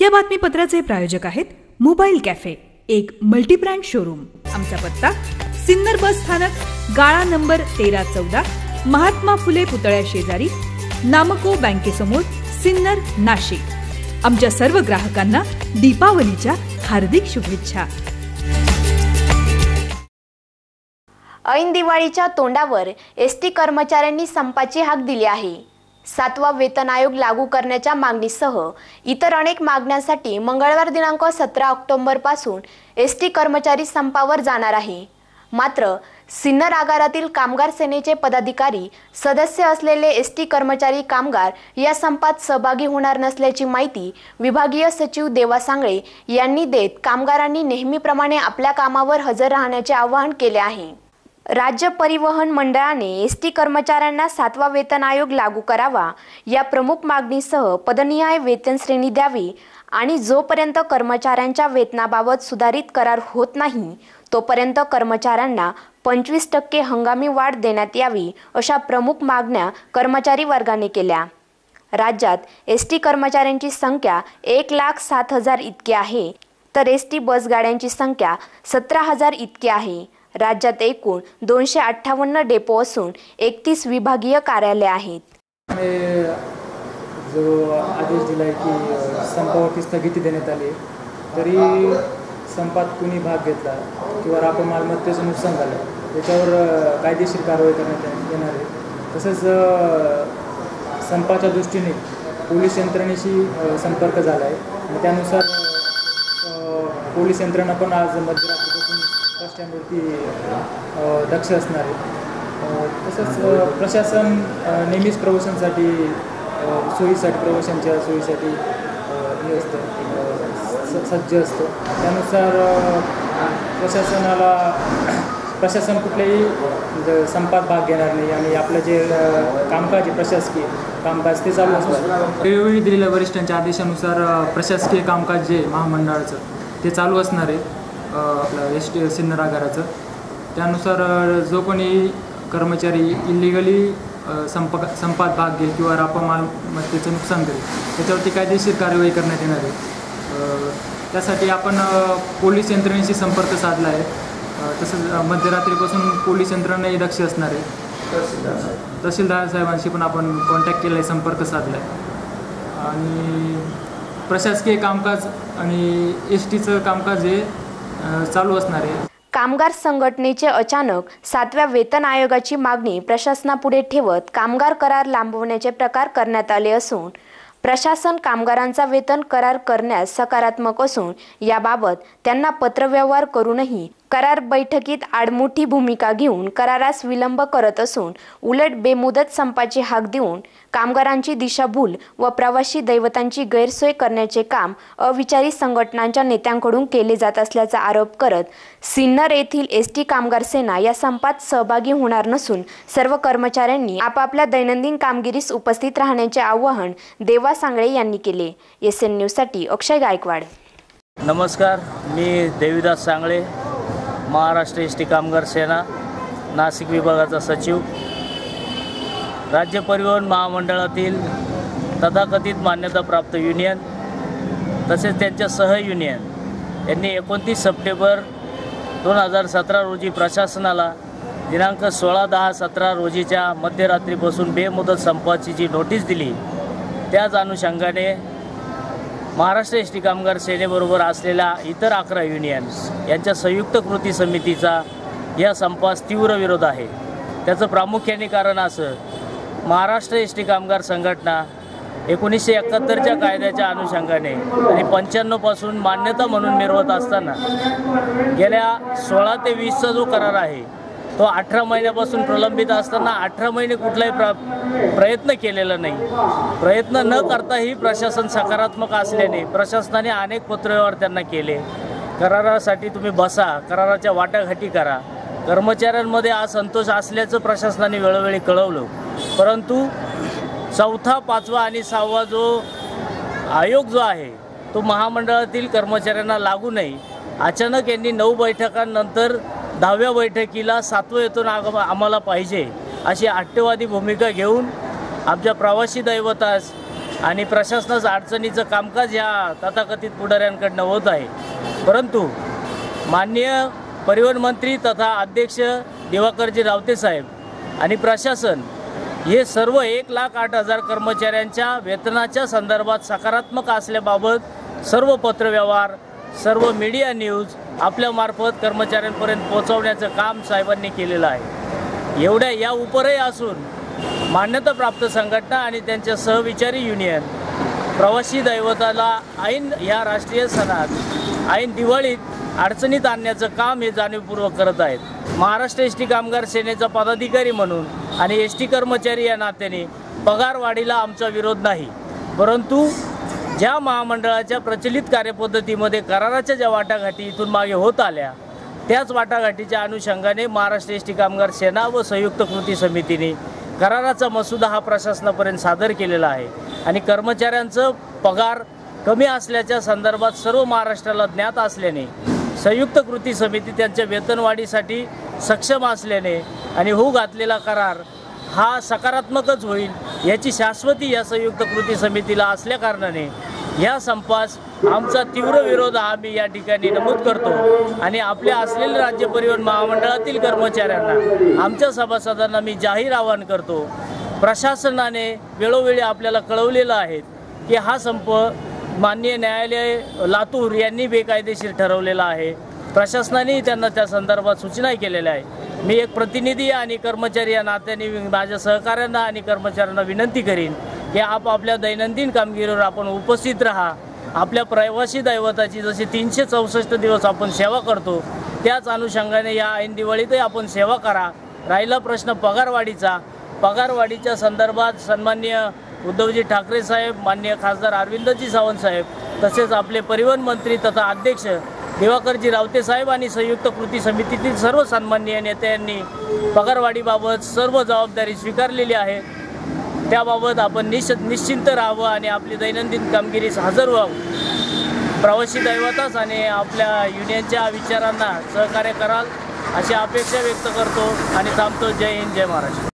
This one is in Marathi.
या बातमीपत्राचे प्रायोजक आहेत मोबाईल कॅफे एक मल्टीब्रँड शोरूम. आमचा पत्ता सिन्नर बस स्थानक गाळा नंबर तेरा चौदा महात्मा फुले पुतळ्या शेजारी नामको बँकेसमोर सिन्नर नाशिक. आमच्या सर्व ग्राहकांना दीपावलीच्या हार्दिक शुभेच्छा. ऐन दिवाळीच्या तोंडावर एस टी कर्मचाऱ्यांनी संपाची हाक दिली आहे. सातवा वेतन आयोग लागू करण्याच्या मागणीसह इतर अनेक मागण्यांसाठी मंगळवार दिनांक सतरा ऑक्टोबरपासून एस टी कर्मचारी संपावर जाणार आहे. मात्र सिन्नर आगारातील कामगार सेनेचे पदाधिकारी सदस्य असलेले एस टी कर्मचारी कामगार या संपात सहभागी होणार नसल्याची माहिती विभागीय सचिव देवा सांगळे यांनी देत कामगारांनी नेहमीप्रमाणे आपल्या कामावर हजर राहण्याचे आवाहन केले आहे. राज्य परिवहन मंडळाने एस टी कर्मचाऱ्यांना सातवा वेतन आयोग लागू करावा या प्रमुख मागणीसह पदनिहाय वेतन श्रेणी द्यावी आणि जोपर्यंत कर्मचाऱ्यांच्या वेतनाबाबत सुधारित करार होत नाही तोपर्यंत कर्मचाऱ्यांना पंचवीस टक्के हंगामी वाढ देण्यात यावी अशा प्रमुख मागण्या कर्मचारी वर्गाने केल्या. राज्यात एस टी कर्मचाऱ्यांची संख्या एक लाख सात हजार इतकी आहे तर एस टी बसगाड्यांची संख्या सतरा हजार इतकी आहे. राज्यात एकूण दोनशे अठ्ठावन्न डेपो असून एकतीस विभागीय कार्यालय आहेत. जो आदेश दिला आहे की संपावरती स्थगिती देण्यात आली तरी संपात कुणी भाग घेतला किंवा आपण मालमत्तेचं नुकसान झालं त्याच्यावर कायदेशीर कारवाई करण्यात येणार आहे. तसंच संपाच्या दृष्टीने पोलीस यंत्रणेशी संपर्क झाला आहे आणि त्यानुसार पोलीस यंत्रणा पण आज मध्यरात्री बस स्टँडवरती दक्ष असणार. आहे तसंच प्रशासन नेहमीच प्रवाशांसाठी अ, सोयीसाठी प्रवाशांच्या सोयीसाठी हे असतं सज्ज असतं. त्यानुसार प्रशासनाला प्रशासन कुठल्याही ज- संपात भाग घेणार नाही. आणि आपलं जे कामकाज आहे प्रशासकीय कामकाज ते चालू असणार वेळोवेळी दिलेल्या वरिष्ठांच्या आदेशानुसार प्रशासकीय कामकाज जे महामंडळाचं ते चालू असणार आहे. आपलं एस टी सिन्नर आगाराचं त्यानुसार जो कोणी कर्मचारी इलिगली संप संपात भाग घेईल किंवा रापा मालमत्तेचं नुकसान करेल त्याच्यावरती कायदेशीर कार्यवाही करण्यात येणार आहे. त्यासाठी आपण पोलीस यंत्रणेशी संपर्क साधला आहे तसंच मध्यरात्रीपासून पोलीस यंत्रणाही दक्ष असणार आहे. तहसीलदार साहेबांशी पण आपण कॉन्टॅक्ट केला आहे संपर्क साधला आहे आणि प्रशासकीय कामकाज आणि एस टीचं कामकाज हे चालू असणार आहे. कामगार संघटनेचे अचानक सातव्या वेतन आयोगाची मागणी प्रशासनापुढे ठेवत कामगार करार लांबवण्याचे प्रकार करण्यात आले असून प्रशासन कामगारांचा वेतन करार करण्यास सकारात्मक असून याबाबत त्यांना पत्रव्यवहार करूनही करार बैठकीत आडमुठी भूमिका घेऊन करारास विलंब करत असून उलट बेमुदत संपाची हाक देऊन कामगारांची दिशाभूल व प्रवासी दैवतांची गैरसोय करण्याचे काम अविचारी संघटनांच्या नेत्यांकडून केले जात असल्याचा आरोप करत सिन्नर येथील एस टी कामगार सेना या संपात सहभागी होणार नसून सर्व कर्मचाऱ्यांनी आपापल्या दैनंदिन कामगिरीस उपस्थित राहण्याचे आवाहन देवा सांगळे यांनी केले. एस एन न्यूजसाठी अक्षय गायकवाड. नमस्कार मी देवीदास सांगळे महाराष्ट्र एस टी कामगार सेना नाशिक विभागाचा सचिव. राज्य परिवहन महामंडळातील तथाकथित मान्यताप्राप्त युनियन तसेच त्यांच्या सह युनियन यांनी एकोणतीस सप्टेंबर दोन हजार सतरा रोजी प्रशासनाला दिनांक सोळा दहा सतरा रोजीच्या मध्यरात्रीपासून बेमुदत संपाची जी नोटीस दिली त्याच अनुषंगाने महाराष्ट्र एस टी कामगार सेनेबरोबर असलेल्या इतर अकरा युनियन्स यांच्या संयुक्त कृती समितीचा या संपास तीव्र विरोध आहे. त्याचं प्रामुख्याने कारण असं महाराष्ट्र एस टी कामगार संघटना एकोणीसशे एकाहत्तरच्या कायद्याच्या अनुषंगाने आणि पंच्याण्णवपासून मान्यता म्हणून मिरवत असताना गेल्या सोळा ते वीसचा जो करार आहे तो अठरा महिन्यापासून प्रलंबित असताना अठरा महिने कुठलाही प्र प्रयत्न केलेला नाही. प्रयत्न न करताही प्रशासन सकारात्मक असल्याने प्रशासनाने अनेक पत्रव्यवहार त्यांना केले. करारासाठी तुम्ही बसा कराराच्या वाटाघाटी करा. कर्मचाऱ्यांमध्ये असंतोष असल्याचं प्रशासनाने वेळोवेळी कळवलं. परंतु चौथा पाचवा आणि सहावा जो आयोग जो आहे तो महामंडळातील कर्मचाऱ्यांना लागू नाही. अचानक यांनी नऊ बैठकांनंतर दहाव्या बैठकीला सातवं येथून आग आम्हाला पाहिजे अशी आट्यवादी भूमिका घेऊन आमच्या प्रवासी दैवतास आणि प्रशासनाचं अडचणीचं कामकाज ह्या तथाकथित पुढाऱ्यांकडनं होत आहे. परंतु माननीय परिवहन मंत्री तथा अध्यक्ष दिवाकरजी रावते साहेब आणि प्रशासन हे सर्व एक लाख आठ हजार कर्मचाऱ्यांच्या वेतनाच्या संदर्भात सकारात्मक असल्याबाबत सर्व पत्रव्यवहार सर्व मीडिया न्यूज आपल्यामार्फत कर्मचाऱ्यांपर्यंत पोहोचवण्याचं काम साहेबांनी केलेलं आहे. एवढ्या या उपरही असून मान्यताप्राप्त संघटना आणि त्यांच्या सहविचारी युनियन प्रवासी दैवताला ऐन या राष्ट्रीय सणात ऐन दिवाळीत अडचणीत आणण्याचं काम हे जाणीवपूर्वक करत आहेत. महाराष्ट्र एस टी कामगार सेनेचा पदाधिकारी म्हणून आणि एस टी कर्मचारी या नात्याने पगारवाढीला आमचा विरोध नाही. परंतु ज्या महामंडळाच्या प्रचलित कार्यपद्धतीमध्ये कराराच्या ज्या वाटाघाटी इथून मागे होत आल्या त्याच वाटाघाटीच्या अनुषंगाने महाराष्ट्र एस टी कामगार सेना व संयुक्त कृती समितीने कराराचा मसुदा हा प्रशासनापर्यंत सादर केलेला आहे. आणि कर्मचाऱ्यांचं पगार कमी असल्याच्या संदर्भात सर्व महाराष्ट्राला ज्ञात असल्याने संयुक्त कृती समिती त्यांच्या वेतनवाढीसाठी सक्षम असल्याने आणि होऊ घातलेला करार हा सकारात्मकच होईल याची शाश्वती या संयुक्त कृती समितीला असल्याकारणाने या संपास आमचा तीव्र विरोध आम्ही या ठिकाणी नमूद करतो आणि आपल्या असलेल्या राज्य परिवहन महामंडळातील कर्मचाऱ्यांना आमच्या सभासदांना मी जाहीर आवाहन करतो प्रशासनाने वेळोवेळी आपल्याला कळवलेलं आहे की हा संप माननीय न्यायालय लातूर यांनी बेकायदेशीर ठरवलेला आहे. प्रशासनानेही त्यांना त्या संदर्भात सूचना केलेल्या आहे मी एक प्रतिनिधी आणि कर्मचारी या नात्याने माझ्या सहकाऱ्यांना आणि कर्मचाऱ्यांना विनंती करीन की आपापल्या दैनंदिन कामगिरीवर आपण उपस्थित राहा. आपल्या प्रवासी दैवताची जशी तीनशे चौसष्ट दिवस आपण सेवा करतो त्याच अनुषंगाने या ऐन दिवाळीतही आपण सेवा करा. राहिला प्रश्न पगारवाढीचा. पगारवाढीच्या संदर्भात सन्माननीय उद्धवजी ठाकरे साहेब माननीय खासदार अरविंदजी सावंत साहेब तसेच आपले परिवहन मंत्री तथा अध्यक्ष दिवाकरजी रावते साहेब आणि संयुक्त कृती समितीतील सर्व सन्माननीय नेत्यांनी पगारवाढीबाबत सर्व जबाबदारी स्वीकारलेली आहे. त्याबाबत आपण निश निश्चिंत राहावं आणि आपली दैनंदिन कामगिरीस हजर व्हावं. प्रवासी दैवताच आणि आपल्या युनियनच्या विचारांना सहकार्य कराल अशी अपेक्षा व्यक्त करतो आणि थांबतो. जय हिंद जय महाराष्ट्र.